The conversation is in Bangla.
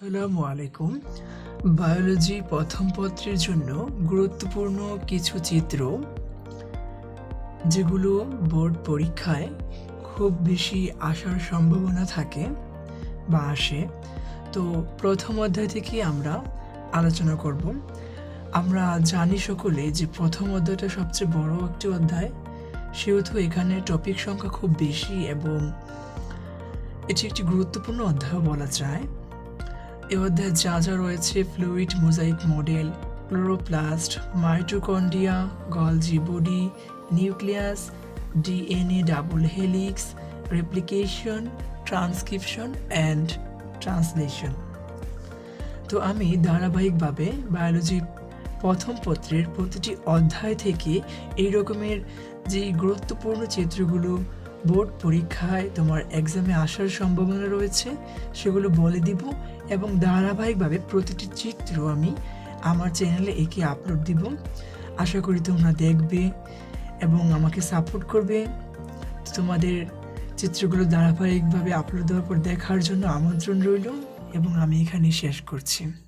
আসসালামু আলাইকুম। বায়োলজি প্রথম পত্রের জন্য গুরুত্বপূর্ণ কিছু চিত্র, যেগুলো বোর্ড পরীক্ষায় খুব বেশি আসার সম্ভাবনা থাকে বা আসে। তো প্রথম অধ্যায় থেকে আমরা আলোচনা করব। আমরা জানি সকলে যে প্রথম অধ্যায়টা সবচেয়ে বড় একটি অধ্যায়, সেহেতু এখানে টপিক সংখ্যা খুব বেশি এবং এটি একটি গুরুত্বপূর্ণ অধ্যায় বলা যায়। এ যা যা রয়েছে fluid mosaic model chloroplast mitochondria Golgi body nucleus DNA double helix replication transcription and translation তো আমি ধারাবাহিকভাবে বায়োলজি প্রথম পত্রের প্রতিটি অধ্যায় থেকে এই রকমের যে গুরুত্বপূর্ণ চিত্রগুলো বোর্ড পরীক্ষায় তোমার এক্সামে আসার সম্ভাবনা রয়েছে, সেগুলো বলে দিব এবং ধারাবাহিকভাবে প্রতিটি চিত্র আমি আমার চ্যানেলে একে আপলোড দিব। আশা করি তোমরা দেখবে এবং আমাকে সাপোর্ট করবে। তোমাদের চিত্রগুলো ধারাবাহিকভাবে আপলোড দেওয়ার পর দেখার জন্য আমন্ত্রণ রইল এবং আমি এখানে শেষ করছি।